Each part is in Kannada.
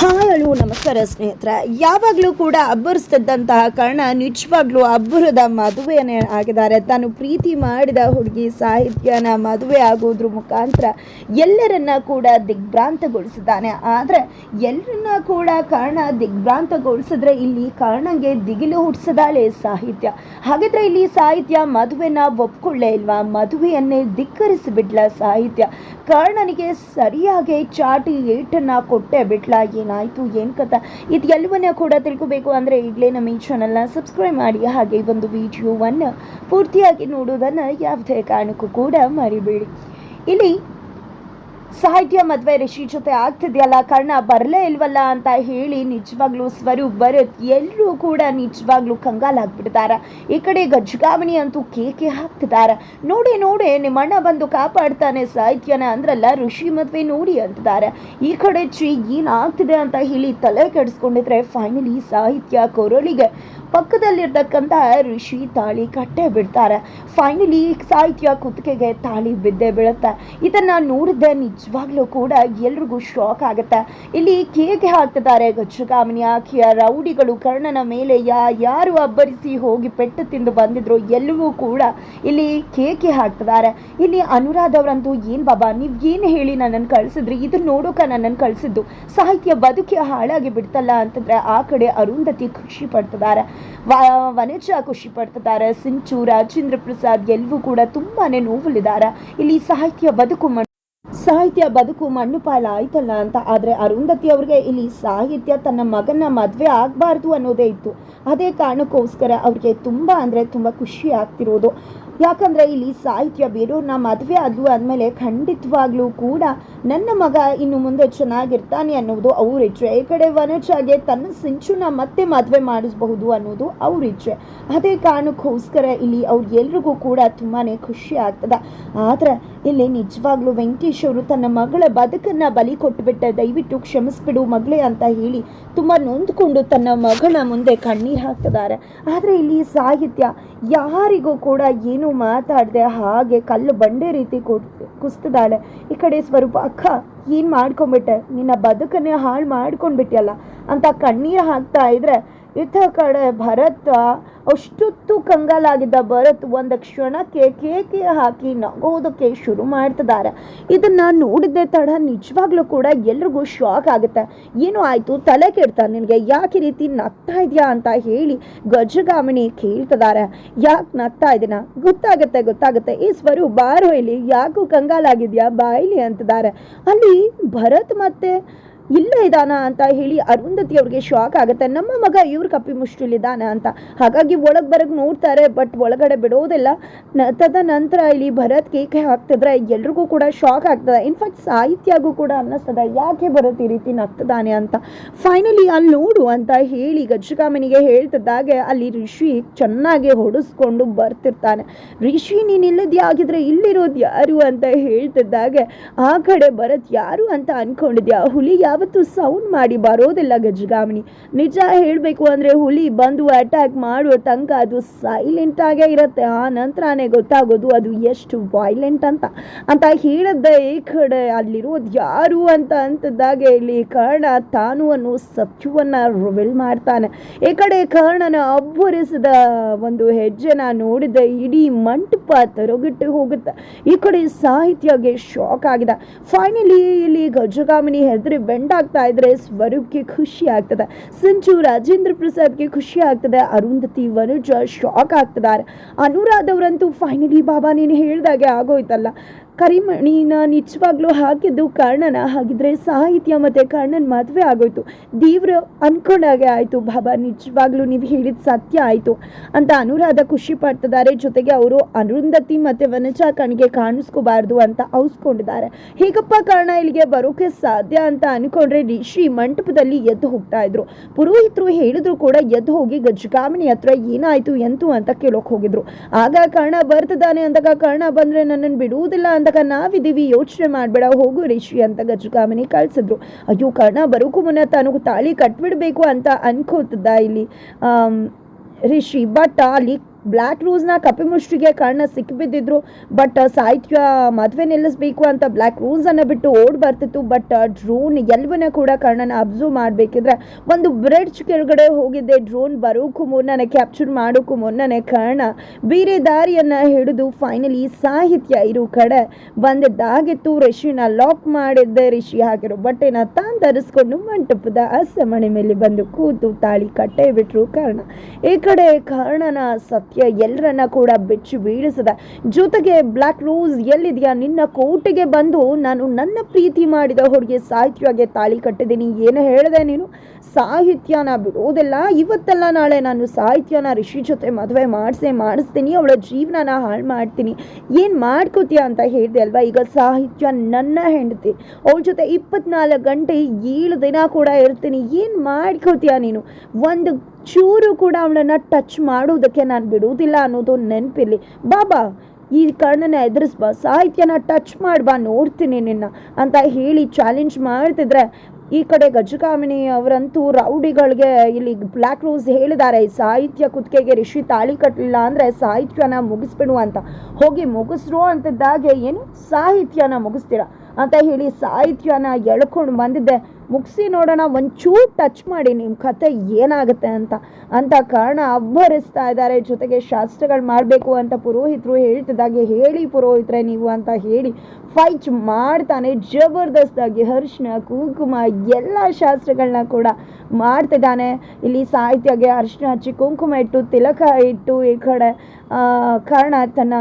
ಹಾಯ್ ನಮಸ್ಕಾರ ಸ್ನೇಹಿತರೆ. ಯಾವಾಗಲೂ ಕೂಡ ಅಬ್ಬರಿಸ್ತಿದ್ದಂತಹ ಕರ್ಣ ನಿಜವಾಗ್ಲೂ ಅಬ್ಬರದ ಮದುವೆಯನ್ನೇ ಆಗಿದ್ದಾರೆ. ತಾನು ಪ್ರೀತಿ ಮಾಡಿದ ಹುಡುಗಿ ಸಾಹಿತ್ಯನ ಮದುವೆ ಆಗೋದ್ರ ಮುಖಾಂತರ ಎಲ್ಲರನ್ನ ಕೂಡ ದಿಗ್ಭ್ರಾಂತಗೊಳಿಸಿದ್ದಾನೆ. ಆದರೆ ಎಲ್ಲರನ್ನ ಕೂಡ ಕರ್ಣ ದಿಗ್ಭ್ರಾಂತಗೊಳಿಸಿದ್ರೆ ಇಲ್ಲಿ ಕರ್ಣಂಗೆ ದಿಗಿಲು ಹುಟ್ಟಿಸಿದಾಳೆ ಸಾಹಿತ್ಯ. ಹಾಗಿದ್ರೆ ಇಲ್ಲಿ ಸಾಹಿತ್ಯ ಮದುವೆನ ಒಪ್ಕೊಳ್ಳೇ ಇಲ್ವಾ? ಮದುವೆಯನ್ನೇ ಧಿಕ್ಕರಿಸಿಬಿಡ್ಲ ಸಾಹಿತ್ಯ. ಕರ್ಣನಿಗೆ ಸರಿಯಾಗಿ ಚಾಟಿ ಏಟನ್ನು ಕೊಟ್ಟೆ ಬಿಟ್ಲ. ಏನಾಯ್ತು, ಏನ್ ಕಥ? ಇದೆಲ್ಲವನ್ನ ಕೂಡ ತಿಳ್ಕೋಬೇಕು ಅಂದ್ರೆ ಈಗಲೇ ನಮ್ಮ ಈ ಚಾನಲ್ನ ಸಬ್ಸ್ಕ್ರೈಬ್ ಮಾಡಿ, ಹಾಗೆ ಒಂದು ವಿಡಿಯೋವನ್ನು ಪೂರ್ತಿಯಾಗಿ ನೋಡೋದನ್ನು ಯಾವುದೇ ಕಾರಣಕ್ಕೂ ಕೂಡ ಮರಿಬೇಡಿ. ಇಲ್ಲಿ ಸಾಹಿತ್ಯ ಮದುವೆ ರಿಷಿ ಜೊತೆ ಆಗ್ತಿದೆಯಲ್ಲ ಕರ್ಣ ಬರಲೇ ಇಲ್ವಲ್ಲ ಅಂತ ಹೇಳಿ ನಿಜವಾಗ್ಲೂ ಸ್ವರೂಪ್ ಭರತ್ ಎಲ್ಲರೂ ಕೂಡ ನಿಜವಾಗ್ಲೂ ಕಂಗಾಲಾಗ್ಬಿಡ್ತಾರೆ ಈ ಕಡೆ ಗಜ್ಗಾವಣಿ ಅಂತೂ ಕೇಕೆ ಹಾಕ್ತಿದ್ದಾರೆ. ನೋಡಿ ನೋಡಿ, ನಿಮ್ಮಣ್ಣ ಬಂದು ಕಾಪಾಡ್ತಾನೆ ಸಾಹಿತ್ಯನ ಅಂದ್ರಲ್ಲ ಋಷಿ ಮದುವೆ ನೋಡಿ ಅಂತಿದ್ದಾರೆ. ಈ ಕಡೆ ಚಿ ಏನಾಗ್ತಿದೆ ಅಂತ ಹೇಳಿ ತಲೆ ಕೆಡಿಸ್ಕೊಂಡಿದ್ರೆ ಫೈನಲಿ ಸಾಹಿತ್ಯ ಕೊರಳಿಗೆ ಪಕ್ಕದಲ್ಲಿರ್ತಕ್ಕಂಥ ಋಷಿ ತಾಳಿ ಕಟ್ಟೆ ಬಿಡ್ತಾರೆ. ಫೈನಲಿ ಸಾಹಿತ್ಯ ಕುತ್ತಿಗೆಗೆ ತಾಳಿ ಬಿದ್ದೇ ಬೀಳುತ್ತೆ. ನೋಡಿದೆ ನೋಡಿದ್ದೆ ನಿಜವಾಗ್ಲೂ ಕೂಡ ಎಲ್ರಿಗೂ ಶಾಕ್ ಆಗುತ್ತೆ. ಇಲ್ಲಿ ಕೇಕೆ ಹಾಕ್ತಿದ್ದಾರೆ ಗಚ್ಚಗಾಮಿನಿ ಆಕೆಯ ರೌಡಿಗಳು. ಕರ್ಣನ ಮೇಲೆ ಯಾ, ಯಾರು ಅಬ್ಬರಿಸಿ ಹೋಗಿ ಪೆಟ್ಟು ತಿಂದು ಬಂದಿದ್ರು? ಎಲ್ಲವೂ ಕೂಡ ಇಲ್ಲಿ ಕೇಕೆ ಹಾಕ್ತಿದ್ದಾರೆ. ಇಲ್ಲಿ ಅನುರಾಧ ಅವರಂತೂ, ಏನ್ ಬಾಬಾ, ನೀವು ಏನು ಹೇಳಿ ನನ್ನನ್ನು ಕಳ್ಸಿದ್ರಿ? ಇದು ನೋಡೋಕ ನನ್ನನ್ನು ಕಳ್ಸಿದ್ದು. ಸಾಹಿತ್ಯ ಬದುಕಿ ಹಾಳಾಗಿ ಬಿಡ್ತಲ್ಲ ಅಂತಂದ್ರೆ ಆ ಕಡೆ ಅರುಂಧತಿ ಖುಷಿ ಪಡ್ತಿದ್ದಾರೆ. ವನಜ ಖುಷಿ ಪಡ್ತಿದ್ದಾರೆ. ಸಿಂಚು, ರಾಜೇಂದ್ರ ಪ್ರಸಾದ್ ಎಲ್ಲವೂ ಕೂಡ ತುಂಬಾನೇ ನೋವಲ್ಲಿದ್ದಾರೆ ಇಲ್ಲಿ ಸಾಹಿತ್ಯ ಬದುಕು ಸಾಹಿತ್ಯ ಬದುಕು ಮಣ್ಣು ಪಾಲ ಆಯ್ತಲ್ಲ ಅಂತ. ಆದ್ರೆ ಅರುಂಧತಿ ಅವ್ರಿಗೆ ಇಲ್ಲಿ ಸಾಹಿತ್ಯ ತನ್ನ ಮಗನ ಮದ್ವೆ ಆಗ್ಬಾರ್ದು ಅನ್ನೋದೇ ಇತ್ತು. ಅದೇ ಕಾರಣಕ್ಕೋಸ್ಕರ ಅವ್ರಿಗೆ ತುಂಬಾ ಅಂದ್ರೆ ತುಂಬಾ ಖುಷಿ ಆಗ್ತಿರೋದು. ಯಾಕಂದ್ರೆ ಇಲ್ಲಿ ಸಾಹಿತ್ಯ ಬೇರೆಯವ್ರನ್ನ ಮದುವೆ ಆದ್ವು ಆದಮೇಲೆ ಖಂಡಿತವಾಗ್ಲೂ ಕೂಡ ನನ್ನ ಮಗ ಇನ್ನು ಮುಂದೆ ಚೆನ್ನಾಗಿರ್ತಾನೆ ಅನ್ನೋದು ಅವ್ರ ಇಚ್ಛೆ. ಈ ಕಡೆ ವನಜಾಗೆ ತನ್ನ ಸಿಂಚುನ ಮತ್ತೆ ಮದುವೆ ಮಾಡಿಸಬಹುದು ಅನ್ನೋದು ಅವ್ರ ಇಚ್ಛೆ. ಅದೇ ಕಾರಣಕ್ಕೋಸ್ಕರ ಇಲ್ಲಿ ಅವ್ರ ಎಲ್ರಿಗೂ ಕೂಡ ತುಂಬಾನೇ ಖುಷಿ ಆಗ್ತದೆ. ಆದ್ರೆ ಇಲ್ಲಿ ನಿಜವಾಗ್ಲೂ ವೆಂಕಟೇಶ್ ಅವರು ತನ್ನ ಮಗಳ ಬದುಕನ್ನ ಬಲಿ ಕೊಟ್ಟುಬಿಟ್ಟೆ ದಯವಿಟ್ಟು ಕ್ಷಮಿಸ್ಬಿಡು ಮಗಳೇ ಅಂತ ಹೇಳಿ ತುಂಬಾ ನೊಂದ್ಕೊಂಡು ತನ್ನ ಮಗಳ ಮುಂದೆ ಕಣ್ಣೀರು ಹಾಕ್ತಿದ್ದಾರೆ ಆದ್ರೆ ಇಲ್ಲಿ ಸಾಹಿತ್ಯ ಯಾರಿಗೂ ಕೂಡ ಏನು ಮಾತಾಡದೆ ಹಾಗೆ ಕಲ್ಲು ಬಂಡೆ ರೀತಿ ಕುಸ್ತಿದ್ದಾಳೆ. ಈ ಕಡೆ ಸ್ವರೂಪ, ಅಕ್ಕ, ಏನು ಮಾಡ್ಕೊಂಬಿಟ್ಟೆ ನಿನ್ನ ಬದುಕನ್ನೇ ಹಾಳು ಮಾಡ್ಕೊಂಡ್ಬಿಟ್ಟಿಯಲ್ಲ ಅಂತ ಕಣ್ಣೀರು ಹಾಕ್ತಾ ಇದ್ರೆ ಇತ್ತ ಕಡೆ ಭರತ ಅಷ್ಟೊತ್ತು ಕಂಗಾಲಾಗಿದ್ದ ಭರತ್ ಒಂದು ಕ್ಷಣಕ್ಕೆ ಕೇಕೆ ಹಾಕಿ ನಗೋದಕ್ಕೆ ಶುರು ಮಾಡ್ತಿದ್ದಾರೆ. ಇದನ್ನು ನೋಡಿದ್ದೆ ತಡ ನಿಜವಾಗ್ಲೂ ಕೂಡ ಎಲ್ರಿಗೂ ಶಾಕ್ ಆಗುತ್ತೆ. ಏನು ಆಯಿತು, ತಲೆ ಕೆಡ್ತಾ ನಿನಗೆ, ಯಾಕೆ ರೀತಿ ನಗ್ತಾ ಇದೆಯಾ ಅಂತ ಹೇಳಿ ಗಜಗಾಮಣಿ ಕೇಳ್ತಿದ್ದಾರೆ. ಯಾಕೆ ನಗ್ತಾ ಇದೀನ? ಗೊತ್ತಾಗುತ್ತೆ ಗೊತ್ತಾಗುತ್ತೆ. ಈ ಸ್ವರು ಬಾರ್ ಇಲ್ಲಿ ಯಾಕೂ ಕಂಗಾಲಾಗಿದ್ಯಾ ಬಾಯಿಲಿ ಅಂತಿದ್ದಾರೆ. ಅಲ್ಲಿ ಭರತ್ ಮತ್ತೆ ಇಲ್ಲ ಇದಾನ ಅಂತ ಹೇಳಿ ಅರುಂಧತಿ ಅವ್ರಿಗೆ ಶಾಕ್ ಆಗುತ್ತೆ. ನಮ್ಮ ಮಗ ಇವ್ರ ಕಪ್ಪಿ ಇದಾನ ಅಂತ. ಹಾಗಾಗಿ ಒಳಗೆ ಬರಗ್ ನೋಡ್ತಾರೆ ಬಟ್ ಒಳಗಡೆ ಬಿಡೋದಿಲ್ಲ. ತದ ತದನಂತರ ಇಲ್ಲಿ ಭರತ್ ಕೇಕೆ ಹಾಕ್ತಿದ್ರೆ ಎಲ್ರಿಗೂ ಕೂಡ ಶಾಕ್ ಆಗ್ತದೆ. ಇನ್ಫ್ಯಾಕ್ಟ್ ಸಾಹಿತ್ಯಗೂ ಕೂಡ ಅನ್ನಿಸ್ತದೆ. ಯಾಕೆ ಭರತ್ ಈ ರೀತಿ ನಗ್ತದಾನೆ ಅಂತ. ಫೈನಲಿ ಅಲ್ಲಿ ನೋಡು ಅಂತ ಹೇಳಿ ಗಜಕಾಮನಿಗೆ ಹೇಳ್ತಿದ್ದಾಗೆ, ಅಲ್ಲಿ ಋಷಿ ಚೆನ್ನಾಗಿ ಹೊಡೆಸ್ಕೊಂಡು ಬರ್ತಿರ್ತಾನೆ. ಋಷಿ ನೀನ್ ಇಲ್ಲದೆ ಆಗಿದ್ರೆ ಇಲ್ಲಿರೋದು ಯಾರು ಅಂತ ಹೇಳ್ತಿದ್ದಾಗೆ, ಆ ಕಡೆ ಭರತ್ ಯಾರು ಅಂತ ಅನ್ಕೊಂಡಿದ್ಯಾ? ಹುಲಿ ಯಾವತ್ತೂ ಸೌಂಡ್ ಮಾಡಿ ಬರೋದಿಲ್ಲ ಗಜಗಾಮಿನಿ. ನಿಜ ಹೇಳಬೇಕು ಅಂದರೆ ಹುಲಿ ಬಂದು ಅಟ್ಯಾಕ್ ಮಾಡುವ ತನಕ ಅದು ಸೈಲೆಂಟ್ ಆಗೇ ಇರುತ್ತೆ. ಆ ನಂತರನೇ ಗೊತ್ತಾಗೋದು ಅದು ಎಷ್ಟು ವೈಲೆಂಟ್ ಅಂತ. ಅಂತ ಹೇಳಿದ್ದೆ ಈ ಕಡೆ ಅಲ್ಲಿರೋದು ಯಾರು ಅಂತ ಅಂತದಾಗೆ ಇಲ್ಲಿ ಕರ್ಣ ತಾನು ಅನ್ನೋ ಸತ್ಯವನ್ನು ರಿವೀಲ್ ಮಾಡ್ತಾನೆ. ಈ ಕಡೆ ಕರ್ಣನ ಅಬ್ಬರಿಸಿದ ಒಂದು ಹೆಜ್ಜೆನ ನೋಡಿದ ಇಡೀ ಮಂಟಪ ತರಗಿಟ್ಟು ಹೋಗುತ್ತೆ. ಈ ಕಡೆ ಸಾಹಿತ್ಯಗೆ ಶಾಕ್ ಆಗಿದೆ. ಫೈನಲಿ ಇಲ್ಲಿ ಗಜಗಾಮಿನಿ ಹೆದರಿ ಆಗ್ತಾ ಇದ್ರೆ ಸ್ವರೂಪ್ಗೆ ಖುಷಿ ಆಗ್ತದೆ. ಸಿಂಚು ರಾಜೇಂದ್ರ ಪ್ರಸಾದ್ಗೆ ಖುಷಿ ಆಗ್ತದೆ. ಅರುಂಧತಿ ವನುಜ ಶಾಕ್ ಆಗ್ತಿದ್ದಾರೆ. ಅನುರಾಧ್ ಅವರಂತೂ ಫೈನಲಿ ಬಾಬಾ ನೀನು ಹೇಳಿದಾಗೆ ಆಗೋಯ್ತಲ್ಲ. ಕರಿಮಣಿನ ನಿಜವಾಗ್ಲೂ ಹಾಕಿದ್ದು ಕರ್ಣನ, ಹಾಗಿದ್ರೆ ಸಾಹಿತ್ಯ ಮತ್ತೆ ಕರ್ಣನ್ ಮದುವೆ ಆಗೋಯ್ತು. ದೇವ್ರು ಅನ್ಕೊಂಡಾಗೆ ಆಯ್ತು, ಬಾಬಾ, ನಿಜವಾಗ್ಲೂ ನೀವು ಹೇಳಿದ ಸತ್ಯ ಆಯ್ತು ಅಂತ ಅನುರಾಧ ಖುಷಿ ಪಡ್ತಿದ್ದಾರೆ. ಜೊತೆಗೆ ಅವರು ಅರುಂಧತಿ ಮತ್ತೆ ವನಜಾ ಕಣ್ಗೆ ಕಾಣಿಸ್ಕೋಬಾರ್ದು ಅಂತ ಔಸ್ಕೊಂಡಿದ್ದಾರೆ. ಹೇಗಪ್ಪ ಕರ್ಣ ಇಲ್ಲಿಗೆ ಬರೋಕೆ ಸಾಧ್ಯ ಅಂತ ಅನ್ಕೊಂಡ್ರೆ ಋಷಿ ಮಂಟಪದಲ್ಲಿ ಎದ್ದು ಹೋಗ್ತಾ ಇದ್ರು. ಪುರೋಹಿತರು ಹೇಳಿದ್ರು ಕೂಡ ಎದ್ದು ಹೋಗಿ ಗಜಗಾಮಿನಿ ಹತ್ರ ಏನಾಯ್ತು, ಎಂತು ಅಂತ ಕೇಳೋಕೆ ಹೋಗಿದ್ರು. ಆಗ ಕರ್ಣ ಬರ್ತಿದ್ದಾನೆ ಅಂದಾಗ ಕರ್ಣ ಬಂದ್ರೆ ನನ್ನನ್ನು ಬಿಡುವುದಿಲ್ಲ ಅಂದಾಗ ನಾವಿದ್ದೀವಿ ಯೋಚನೆ ಮಾಡಬೇಡ, ಹೋಗು ರಿಷಿ ಅಂತ ಗಜಗಾಮಿನಿ ಕಳಿಸಿದ್ರು. ಅಯ್ಯೋ, ಕರ್ಣ ಬರೋಕು ಮುನ್ನ ತಾನು ತಾಳಿ ಕಟ್ಬಿಡ್ಬೇಕು ಅಂತ ಅನ್ಕೋತದ ಇಲ್ಲಿ. ರಿಷಿ, ಬಟ್ ಅಲ್ಲಿ ಬ್ಲ್ಯಾಕ್ ರೂಸ್ನ ಕಪಿಮುಷ್ಟಿಗೆ ಕಾರಣ ಸಿಕ್ಕಿಬಿದ್ದಿದ್ರು, ಬಟ್ ಸಾಹಿತ್ಯ ಮದುವೆ ನಿಲ್ಲಿಸ್ಬೇಕು ಅಂತ ಬ್ಲ್ಯಾಕ್ ರೂಸನ್ನು ಬಿಟ್ಟು ಓಡ್ ಬರ್ತಿತ್ತು, ಬಟ್ ಡ್ರೋನ್ ಎಲ್ಲವನ್ನ ಕೂಡ ಕರ್ಣನ ಅಬ್ಸರ್ವ್ ಮಾಡಬೇಕಿದ್ರೆ ಒಂದು ಬ್ರಿಡ್ಜ್ ಕೆಳಗಡೆ ಹೋಗಿದ್ದೆ, ಡ್ರೋನ್ ಬರೋಕ್ಕೂ ಮುನ್ನನೆ ಕ್ಯಾಪ್ಚರ್ ಮಾಡೋಕ್ಕೂ ಮುನ್ನನೆ ಕರ್ಣ ಬೇರೆ ದಾರಿಯನ್ನು ಹಿಡಿದು ಫೈನಲಿ ಸಾಹಿತ್ಯ ಇರೋ ಕಡೆ ಬಂದಿದ್ದಾಗಿತ್ತು, ರಿಷಿನ ಲಾಕ್ ಮಾಡಿದ್ದೆ, ರಿಷಿ ಹಾಕಿರೋ ಬಟ್ಟೆನ ತಾನು ಧರಿಸ್ಕೊಂಡು ಮಂಟಪದ ಅಸಮಣೆ ಮೇಲೆ ಬಂದು ಕೂತು ತಾಳಿ ಕಟ್ಟೆ ಬಿಟ್ಟರು ಕರ್ಣ. ಈ ಕಡೆ ಕರ್ಣನ ಸತ್ಯ ಎಲ್ಲರನ್ನ ಕೂಡ ಬೆಚ್ಚಿ ಬೀಳಿಸದ. ಜೊತೆಗೆ ಬ್ಲ್ಯಾಕ್ ರೋಸ್ ಎಲ್ಲಿದೆಯಾ? ನಿನ್ನ ಕೋಟೆಗೆ ಬಂದು ನಾನು ನನ್ನ ಪ್ರೀತಿ ಮಾಡಿದ ಹುಡುಗಿ ಸಾಹಿತ್ಯವಾಗಿ ತಾಳಿ ಕಟ್ಟಿದ್ದೀನಿ. ಏನು ಹೇಳಿದೆ ನೀನು? ಸಾಹಿತ್ಯನ ಬಿಡೋದಿಲ್ಲ. ಇವತ್ತೆಲ್ಲ ನಾಳೆ ನಾನು ಸಾಹಿತ್ಯನ ಋಷಿ ಜೊತೆ ಮದುವೆ ಮಾಡಿಸೇ, ಮಾಡಿಸ್ತೀನಿ. ಅವಳ ಜೀವನನ ಹಾಳು ಮಾಡ್ತೀನಿ. ಏನು ಮಾಡ್ಕೋತೀಯ ಅಂತ ಹೇಳಿದೆ ಅಲ್ವಾ? ಈಗ ಸಾಹಿತ್ಯ ನನ್ನ ಹೆಂಡತಿ. ಅವಳ ಜೊತೆ ಇಪ್ಪತ್ನಾಲ್ಕು ಗಂಟೆ ಏಳು ದಿನ ಕೂಡ ಇರ್ತೀನಿ. ಏನು ಮಾಡ್ಕೋತೀಯ ನೀನು? ಒಂದು ಚೂರು ಕೂಡ ಅವಳನ್ನು ಟಚ್ ಮಾಡೋದಕ್ಕೆ ನಾನು ಬಿಡುವುದಿಲ್ಲ ಅನ್ನೋದು ನೆನಪಿಲ್ಲಿ ಬಾಬಾ, ಈ ಕರ್ಣನ ಎದುರಿಸ್ಬಾ, ಸಾಹಿತ್ಯನ ಟಚ್ ಮಾಡ್ಬಾ, ನೋಡ್ತೀನಿ ನಿನ್ನ ಅಂತ ಹೇಳಿ ಚಾಲೆಂಜ್ ಮಾಡ್ತಿದ್ರೆ, ಈ ಕಡೆ ಗಜಕಾಮಿನಿ ಅವರಂತೂ ರೌಡಿಗಳಿಗೆ ಇಲ್ಲಿ ಬ್ಲ್ಯಾಕ್ ರೋಸ್ ಹೇಳಿದ್ದಾರೆ ಸಾಹಿತ್ಯ ಕುತ್ತಿಗೆಗೆ ರಿಷಿ ತಾಳಿ ಕಟ್ಟಲಿಲ್ಲ ಅಂದರೆ ಸಾಹಿತ್ಯನ ಮುಗಿಸ್ಬಿಡು ಅಂತ. ಹೋಗಿ ಮುಗಿಸ್ರು ಅಂತಿದ್ದಾಗೆ ಏನು? ಸಾಹಿತ್ಯನ ಮುಗಿಸ್ತೀರಾ ಅಂತ ಹೇಳಿ ಸಾಹಿತ್ಯನ ಎಳ್ಕೊಂಡು ಬಂದಿದ್ದೆ. ಮುಗಿಸಿ ನೋಡೋಣ, ಒಂಚೂರು ಟಚ್ ಮಾಡಿ ನಿಮ್ಮ ಕತೆ ಏನಾಗುತ್ತೆ ಅಂತ ಅಂತ ಕಾರಣ ಅಬ್ಬರಿಸ್ತಾ ಇದ್ದಾರೆ. ಜೊತೆಗೆ ಶಾಸ್ತ್ರಗಳು ಮಾಡಬೇಕು ಅಂತ ಪುರೋಹಿತರು ಹೇಳ್ತಿದ್ದಾಗೆ, ಹೇಳಿ ಪುರೋಹಿತರೆ ನೀವು ಅಂತ ಹೇಳಿ ಫೈಟ್ ಮಾಡ್ತಾನೆ ಜಬರ್ದಸ್ತಾಗಿ ಹರ್ಷಣ ಕುಂಕುಮ, ಎಲ್ಲ ಶಾಸ್ತ್ರಗಳನ್ನ ಕೂಡ ಮಾಡ್ತಿದ್ದಾನೆ. ಇಲ್ಲಿ ಸಾಹಿತ್ಯಗೆ ಅರ್ಶಿನ ಹಚ್ಚಿ ಕುಂಕುಮ ಇಟ್ಟು, ತಿಲಕ ಇಟ್ಟು ಈ ಕಡೆ ಕಾರಣ ತನ್ನ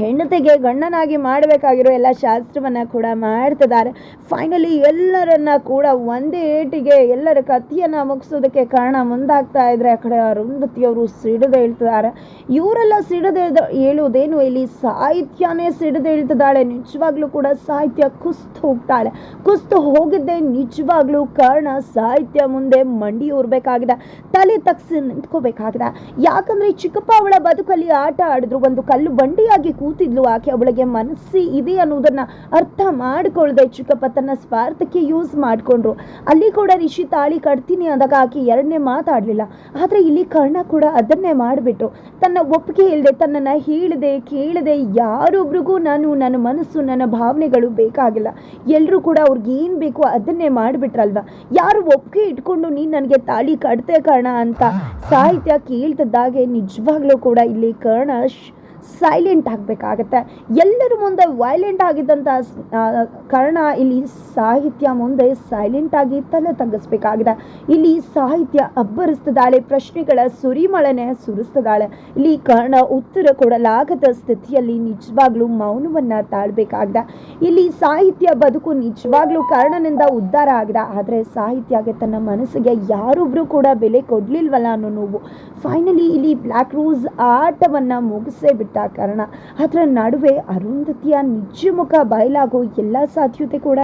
ಹೆಂಡತಿಗೆ ಗಂಡನಾಗಿ ಮಾಡಬೇಕಾಗಿರೋ ಎಲ್ಲ ಶಾಸ್ತ್ರವನ್ನು ಕೂಡ ಮಾಡ್ತಿದ್ದಾರೆ. ಫೈನಲಿ ಎಲ್ಲರನ್ನ ಕೂಡ ಒಂದೇ ಏಟಿಗೆ ಎಲ್ಲರ ಕಥೆಯನ್ನು ಮುಗಿಸೋದಕ್ಕೆ ಕಾರಣ ಮುಂದಾಗ್ತಾ ಇದ್ರೆ ಆ ಕಡೆ ಅರುಂಧತಿಯವರು ಸಿಡಿದು ಹೇಳ್ತಿದ್ದಾರೆ ಇವರೆಲ್ಲ ಸಿಡಿದು ಹೇಳುವುದೇನು? ಇಲ್ಲಿ ಸಾಹಿತ್ಯನೇ ಸಿಡಿದು ಹೇಳ್ತಿದ್ದಾಳೆ ನಿಜವಾಗ್ಲೂ ಕೂಡ ಸಾಹಿತ್ಯ ಕುಸ್ತು ಹೋಗ್ತಾಳೆ. ಕುಸ್ತು ಹೋಗಿದ್ದೆ ನಿಜವಾಗ್ಲೂ ಕಾರಣ ಸಾಹಿತ್ಯ ಮುಂದೆ ಮಂಡಿ ಊರ್ಬೇಕಾಗಿದೆ. ತಲೆ ತಗ್ಸಿ ನಿಂತ್ಕೋಬೇಕಾಗಿದೆ. ಯಾಕಂದ್ರೆ ಚಿಕ್ಕಪ್ಪ ಅವಳ ಬದುಕಲ್ಲಿ ಆಟ ಆಡಿದ್ರು. ಒಂದು ಕಲ್ಲು ಬಂಡಿಯಾಗಿ ಕೂತಿದ್ಲು ಆಕೆ ಅವಳಿಗೆ ಮನಸ್ಸಿ ಇದೆ ಅನ್ನೋದನ್ನ ಅರ್ಥ ಮಾಡ್ಕೊಳ್ದೆ ಚಿಕ್ಕಪ್ಪ ತನ್ನ ಸ್ವಾರ್ಥಕ್ಕೆ ಯೂಸ್ ಮಾಡ್ಕೊಂಡ್ರು. ಅಲ್ಲಿ ಕೂಡ ರಿಷಿ ತಾಳಿ ಕಟ್ತೀನಿ ಅಂದಾಗ ಆಕೆ ಎರಡನೇ ಮಾತಾಡಲಿಲ್ಲ. ಆದರೆ ಇಲ್ಲಿ ಕರ್ಣ ಕೂಡ ಅದನ್ನೇ ಮಾಡಿಬಿಟ್ರು. ತನ್ನ ಒಪ್ಪಿಗೆ ಇಲ್ಲದೆ ತನ್ನನ್ನು ಹೇಳದೆ, ಕೇಳದೆ, ಯಾರೊಬ್ರಿಗೂ ನಾನು, ನನ್ನ ಮನಸ್ಸು, ನನ್ನ ಭಾವನೆಗಳು ಬೇಕಾಗಿಲ್ಲ. ಎಲ್ಲರೂ ಕೂಡ ಅವ್ರಿಗೆ ಏನು ಬೇಕೋ ಅದನ್ನೇ ಮಾಡಿಬಿಟ್ರಲ್ವ? ಯಾರು ಒಪ್ಪಿಗೆ ಇಟ್ಕೊಂಡು ನೀನು ನನಗೆ ತಾಳಿ ಕಟ್ತೆ ಕರ್ಣ ಅಂತ ಸಾಹಿತ್ಯ ಕೇಳ್ತಿದ್ದಾಗೆ ನಿಜವಾಗ್ಲೂ ಕೂಡ ಇಲ್ಲಿ ಕರ್ಣ ಸೈಲೆಂಟ್ ಆಗಬೇಕಾಗತ್ತೆ. ಎಲ್ಲರ ಮುಂದೆ ವೈಲೆಂಟ್ ಆಗಿದ್ದಂಥ ಕಾರಣ ಇಲ್ಲಿ ಸಾಹಿತ್ಯ ಮುಂದೆ ಸೈಲೆಂಟ್ ಆಗಿ ತಲೆ ತಗ್ಗಿಸ್ಬೇಕಾಗಿದೆ. ಇಲ್ಲಿ ಸಾಹಿತ್ಯ ಅಬ್ಬರಿಸ್ತದಾಳೆ ಪ್ರಶ್ನೆಗಳ ಸುರಿಮಳನೆ ಸುರಿಸ್ತಿದ್ದಾಳೆ. ಇಲ್ಲಿ ಕಾರಣ ಉತ್ತರ ಕೊಡಲಾಗದ ಸ್ಥಿತಿಯಲ್ಲಿ ನಿಜವಾಗ್ಲೂ ಮೌನವನ್ನ ತಾಳ್ಬೇಕಾಗಿದೆ. ಇಲ್ಲಿ ಸಾಹಿತ್ಯ ಬದುಕು ನಿಜವಾಗ್ಲೂ ಕಾರಣನಿಂದ ಉದ್ಧಾರ ಆಗಿದೆ. ಆದರೆ ಸಾಹಿತ್ಯಗೆ ತನ್ನ ಮನಸ್ಸಿಗೆ ಯಾರೊಬ್ಬರು ಕೂಡ ಬೆಲೆ ಕೊಡಲಿಲ್ವಲ್ಲ ಅನ್ನೋ ನೋವು. ಫೈನಲಿ ಇಲ್ಲಿ ಬ್ಲ್ಯಾಕ್ ರೋಸ್ ಆಟವನ್ನ ಮುಗಿಸೇ ಕಾರಣ. ಅದರ ನಡುವೆ ಅರುಂಧತಿಯ ನಿಜ ಮುಖ ಬಯಲಾಗೋ ಎಲ್ಲ ಸಾಧ್ಯತೆ ಕೂಡ